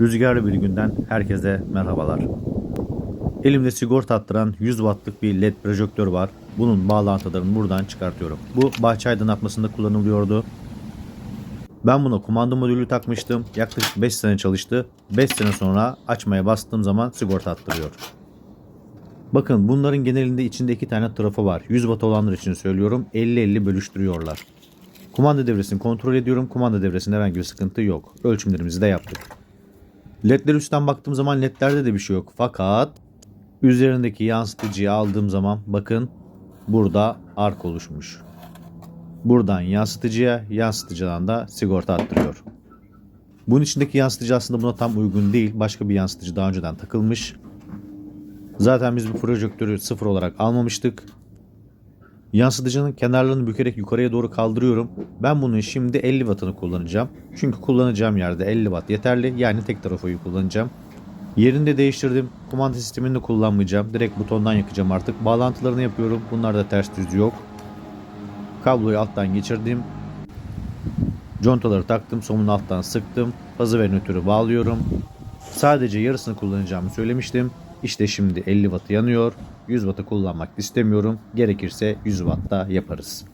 Rüzgarlı bir günden herkese merhabalar. Elimde sigorta attıran 100 wattlık bir led projektör var. Bunun bağlantılarını buradan çıkartıyorum. Bu bahçe aydınlatmasında kullanılıyordu. Ben buna kumanda modülü takmıştım. Yaklaşık 5 sene çalıştı. 5 sene sonra açmaya bastığım zaman sigorta attırıyor. Bakın bunların genelinde içinde iki tane trafo var. 100 watt olanlar için söylüyorum. 50-50 bölüştürüyorlar. Kumanda devresini kontrol ediyorum. Kumanda devresinde herhangi bir sıkıntı yok. Ölçümlerimizi de yaptık. LED'ler üstten baktığım zaman LED'lerde de bir şey yok. Fakat üzerindeki yansıtıcıyı aldığım zaman bakın burada ark oluşmuş. Buradan yansıtıcıya, yansıtıcıdan da sigorta attırıyor. Bunun içindeki yansıtıcı aslında buna tam uygun değil. Başka bir yansıtıcı daha önceden takılmış. Zaten biz bu projektörü sıfır olarak almamıştık. Yansıtıcının kenarlarını bükerek yukarıya doğru kaldırıyorum. Ben bunun şimdi 50 wattını kullanacağım. Çünkü kullanacağım yerde 50 watt yeterli. Yani tek trafoyu kullanacağım. Yerini de değiştirdim. Kumanda sistemini de kullanmayacağım. Direkt butondan yakacağım artık. Bağlantılarını yapıyorum. Bunlarda ters düz yok. Kabloyu alttan geçirdim. Contaları taktım. Somunu alttan sıktım. Fazı ve nötrü bağlıyorum. Sadece yarısını kullanacağımı söylemiştim. İşte şimdi 50 watt yanıyor. 100 wattı kullanmak istemiyorum. Gerekirse 100 watt da yaparız.